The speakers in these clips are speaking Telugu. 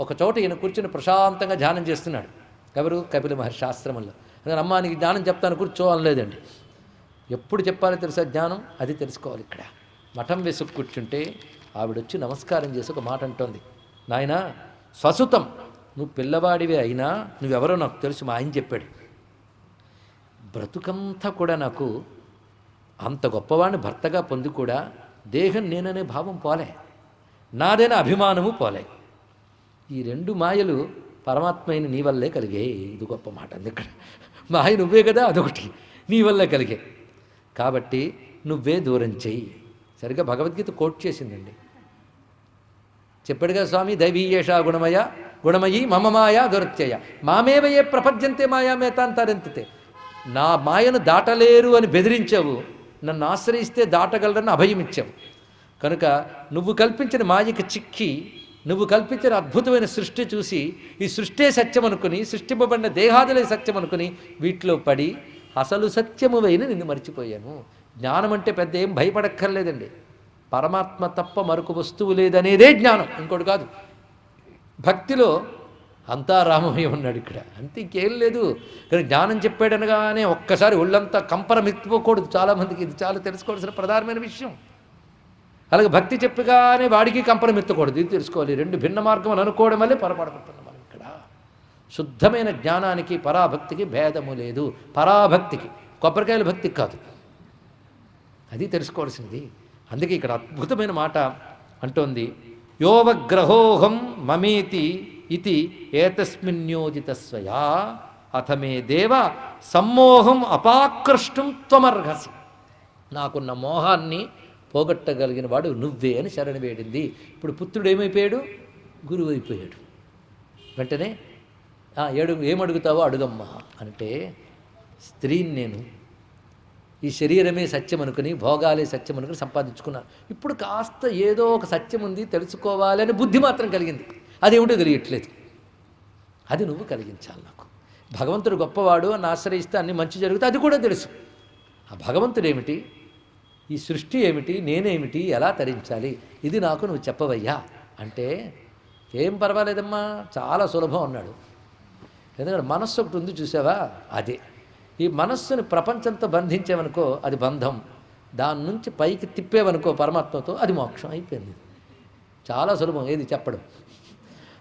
ఒక చోట ఈయన కూర్చుని ప్రశాంతంగా ధ్యానం చేస్తున్నాడు. ఎవరు? కపిల మహర్షి ఆశ్రమంలో అందుకని అమ్మ నీకు జ్ఞానం చెప్తాను కూర్చో అనలేదండి. ఎప్పుడు చెప్పాలో తెలుసా జ్ఞానం? అది తెలుసుకోవాలి ఇక్కడ. మఠం వేసుకు కూర్చుంటే ఆవిడొచ్చి నమస్కారం చేసి ఒక మాట అంటోంది. నాయనా స్వసుతం. నువ్వు పిల్లవాడివే అయినా నువ్వెవరో నాకు తెలుసు మా ఆయన చెప్పాడు. బ్రతుకంతా కూడా నాకు అంత గొప్పవాడిని భర్తగా పొంది కూడా దేహం నేననే భావం పోలే. నాదైన అభిమానము పోలే. ఈ రెండు మాయలు పరమాత్మైన నీ వల్లే కలిగే. ఇది గొప్ప మాట అంది ఇక్కడ మాయ నువ్వే కదా అదొకటి. నీ వల్లే కలిగే. కాబట్టి నువ్వే దూరం చెయ్యి. సరిగ్గా భగవద్గీత కోట్ చేసిందండి. చెప్పాడుగా స్వామి దైవీయేష గుణమయ గుణమయి మమ మాయ మామేవ మామేవయే ప్రపంచంతే మాయా మేతాంతరంతితే నా మాయను దాటలేరు అని బెదిరించావు. నన్ను ఆశ్రయిస్తే దాటగలరని అభయం ఇచ్చావు కనుక నువ్వు కల్పించిన మాయకి చిక్కి నువ్వు కల్పించిన అద్భుతమైన సృష్టి చూసి ఈ సృష్టే సత్యం అనుకుని సృష్టింపబడిన దేహాదులే సత్యం అనుకుని వీటిలో పడి అసలు సత్యమువైన నిన్ను మర్చిపోయాను. జ్ఞానం అంటే పెద్ద ఏం భయపడక్కర్లేదండి. పరమాత్మ తప్ప మరొక వస్తువు లేదనేదే జ్ఞానం. ఇంకోటి కాదు. భక్తిలో అంతా రామమయ్య ఉన్నాడు ఇక్కడ. అంతే ఇంకేం లేదు. కానీ జ్ఞానం చెప్పాడనగానే ఒక్కసారి ఒళ్ళంతా కంపరం ఎత్తుకోకూడదు చాలామందికి. ఇది చాలా తెలుసుకోవాల్సిన ప్రధానమైన విషయం. అలాగే భక్తి చెప్పగానే వాడికి కంపరమెత్తకూడదు ఇది తెలుసుకోవాలి. రెండు భిన్న మార్గం అనుకోవడం వల్లే పొరపాటుపడుతున్నాం మనం ఇక్కడ. శుద్ధమైన జ్ఞానానికి పరాభక్తికి భేదము లేదు. పరాభక్తికి. కొబ్బరికాయల భక్తికి కాదు. అది తెలుసుకోవాల్సింది. అందుకే ఇక్కడ అద్భుతమైన మాట అంటోంది. యోవగ్రహోహం మమేతి ఇది ఏతస్మిన్యోజిత స్వయా అథమే దేవ సమ్మోహం అపాకృష్టం త్వమర్హసి. నాకున్న మోహాన్ని పోగొట్టగలిగిన వాడు నువ్వే అని శరణి వేడింది. ఇప్పుడు పుత్రుడు ఏమైపోయాడు? గురువు అయిపోయాడు. వెంటనే ఏడు ఏమడుగుతావో అడుగమ్మా అంటే స్త్రీని నేను ఈ శరీరమే సత్యం అనుకుని భోగాలే సత్యం అనుకుని సంపాదించుకున్నాను ఇప్పుడు కాస్త ఏదో ఒక సత్యం ఉంది తెలుసుకోవాలని బుద్ధి మాత్రం కలిగింది. అదేమిటో తెలియట్లేదు. అది నువ్వు కలిగించాలి నాకు. భగవంతుడు గొప్పవాడు అని ఆశ్రయిస్తే అన్ని మంచి జరుగుతాయి అది కూడా తెలుసు. ఆ భగవంతుడు ఏమిటి ఈ సృష్టి ఏమిటి? నేనేమిటి ఎలా తరించాలి? ఇది నాకు నువ్వు చెప్పవయ్యా. అంటే ఏం పర్వాలేదమ్మా? చాలా సులభం అన్నాడు. ఎందుకంటే మనస్సు ఒకటి ఉంది చూసావా? అదే. ఈ మనస్సుని ప్రపంచంతో బంధించేవనుకో అది బంధం. దాని నుంచి పైకి తిప్పేవనుకో పరమాత్మతో అది మోక్షం అయిపోయింది. చాలా సులభం ఏది చెప్పడం.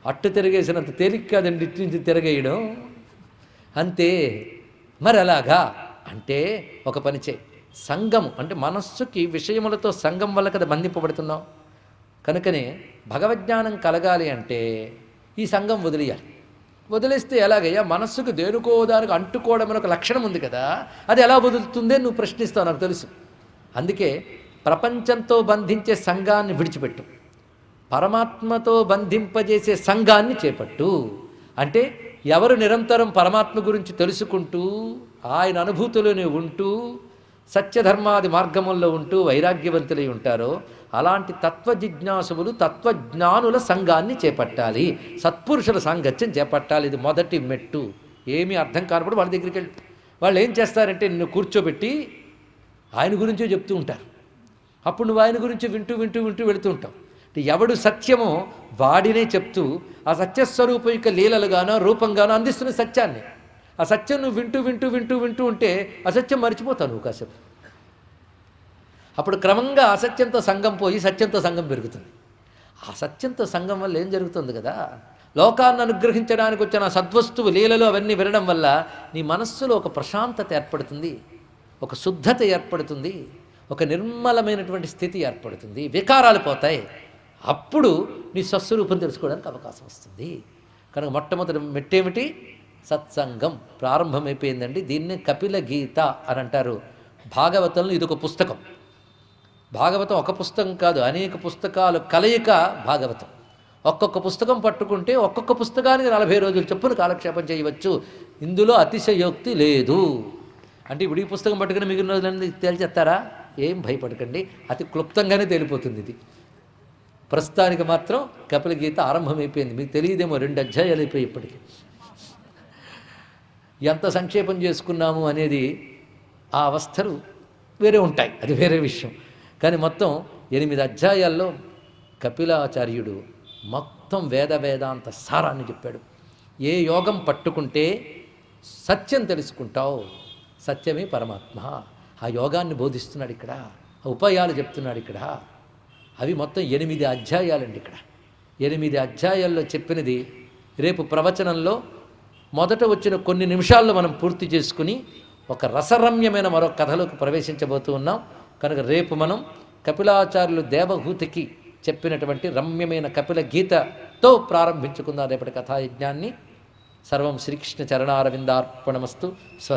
అట్టు తిరిగేసినంత తేలిక కాదండి ఇటు నుంచి తిరగేయడం. అంతే. మరి అలాగా అంటే ఒక పని చేయి. సంఘం అంటే మనస్సుకి విషయములతో సంఘం వల్ల కదా బంధింపబడుతున్నాం కనుకనే భగవజ్ఞానం కలగాలి అంటే ఈ సంఘం వదిలేయాలి. వదిలేస్తే ఎలాగయ్యా? మనస్సుకు దేనికో అంటుకోవడం అనే ఒక లక్షణం ఉంది కదా అది ఎలా వదులుతుందే నువ్వు ప్రశ్నిస్తావు నాకు తెలుసు. అందుకే ప్రపంచంతో బంధించే సంఘాన్ని విడిచిపెట్టు. పరమాత్మతో బంధింపజేసే సంఘాన్ని చేపట్టు. అంటే ఎవరు నిరంతరం పరమాత్మ గురించి తెలుసుకుంటూ ఆయన అనుభూతిలోనే ఉంటూ సత్యధర్మాది మార్గముల్లో ఉంటూ వైరాగ్యవంతులై ఉంటారో అలాంటి తత్వ జిజ్ఞాసువులు తత్వజ్ఞానుల సంఘాన్ని చేపట్టాలి. సత్పురుషుల సాంగత్యం చేపట్టాలి. ఇది మొదటి మెట్టు. ఏమీ అర్థం కానప్పుడు వాళ్ళ దగ్గరికి వెళ్ళి వాళ్ళు ఏం చేస్తారంటే నిన్ను కూర్చోబెట్టి ఆయన గురించే చెప్తూ ఉంటారు. అప్పుడు నువ్వు ఆయన గురించి వింటూ వింటూ వింటూ వెళుతూ ఉంటావు. అంటే ఎవడు సత్యమో వాడినే చెప్తూ ఆ సత్యస్వరూపం యొక్క లీలలుగానో రూపంగానో అందిస్తున్న సత్యాన్ని. ఆ సత్యం నువ్వు వింటూ వింటూ వింటూ వింటూ ఉంటే అసత్యం మర్చిపోతావు నువ్వు కాసేపు. అప్పుడు క్రమంగా అసత్యంతో సంఘం పోయి సత్యంతో సంఘం పెరుగుతుంది. ఆ సత్యంతో సంఘం వల్ల ఏం జరుగుతుంది కదా? లోకాన్ని అనుగ్రహించడానికి వచ్చిన సద్వస్తువు లీలలు అవన్నీ వినడం వల్ల నీ మనస్సులో ఒక ప్రశాంతత ఏర్పడుతుంది ఒక శుద్ధత ఏర్పడుతుంది ఒక నిర్మలమైనటువంటి స్థితి ఏర్పడుతుంది వికారాలు పోతాయి. అప్పుడు నీ స్వస్వరూపం తెలుసుకోవడానికి అవకాశం వస్తుంది. కనుక మొట్టమొదటి మెట్టేమిటి? సత్సంగం ప్రారంభమైపోయిందండి. దీన్ని కపిల గీత అని అంటారు. భాగవతంలో ఇది ఒక పుస్తకం. భాగవతం ఒక పుస్తకం కాదు అనేక పుస్తకాలు కలయిక భాగవతం. ఒక్కొక్క పుస్తకం పట్టుకుంటే ఒక్కొక్క పుస్తకానికి నలభై రోజులు చొప్పున కాలక్షేపం చేయవచ్చు. ఇందులో అతిశయోక్తి లేదు. అంటే ఇప్పుడు ఈ పుస్తకం పట్టుకుని మిగిలిన రోజులన్నీ తేల్చేస్తారా? ఏం భయపడకండి. అతి క్లుప్తంగానే తేలిపోతుంది ఇది. ప్రస్తుతానికి మాత్రం కపిల గీత ఆరంభమైపోయింది. మీకు తెలియదేమో రెండు అధ్యాయాలు అయిపోయి ఇప్పటికి. ఎంత సంక్షేపం చేసుకున్నాము అనేది ఆ అవస్థలు వేరే ఉంటాయి. అది వేరే విషయం. కానీ మొత్తం ఎనిమిది అధ్యాయాల్లో కపిలాచార్యుడు మొత్తం వేద వేదాంత సారాన్ని చెప్పాడు. ఏ యోగం పట్టుకుంటే సత్యం తెలుసుకుంటావు సత్యమే పరమాత్మ. ఆ యోగాన్ని బోధిస్తున్నాడు ఇక్కడ ఆ ఉపాయాలు చెప్తున్నాడు ఇక్కడ. అవి మొత్తం ఎనిమిది అధ్యాయాలండి ఇక్కడ. ఎనిమిది అధ్యాయాల్లో చెప్పినది రేపు ప్రవచనంలో మొదట వచ్చిన కొన్ని నిమిషాల్లో మనం పూర్తి చేసుకుని ఒక రసరమ్యమైన మరో కథలోకి ప్రవేశించబోతూ ఉన్నాం. కనుక రేపు మనం కపిలాచార్యులు దేవహూతికి చెప్పినటువంటి రమ్యమైన కపిల గీతతో ప్రారంభించుకుందాం రేపటి కథాయజ్ఞాన్ని. సర్వం శ్రీకృష్ణ చరణారవిందార్పణమస్తు. స్వస్తి.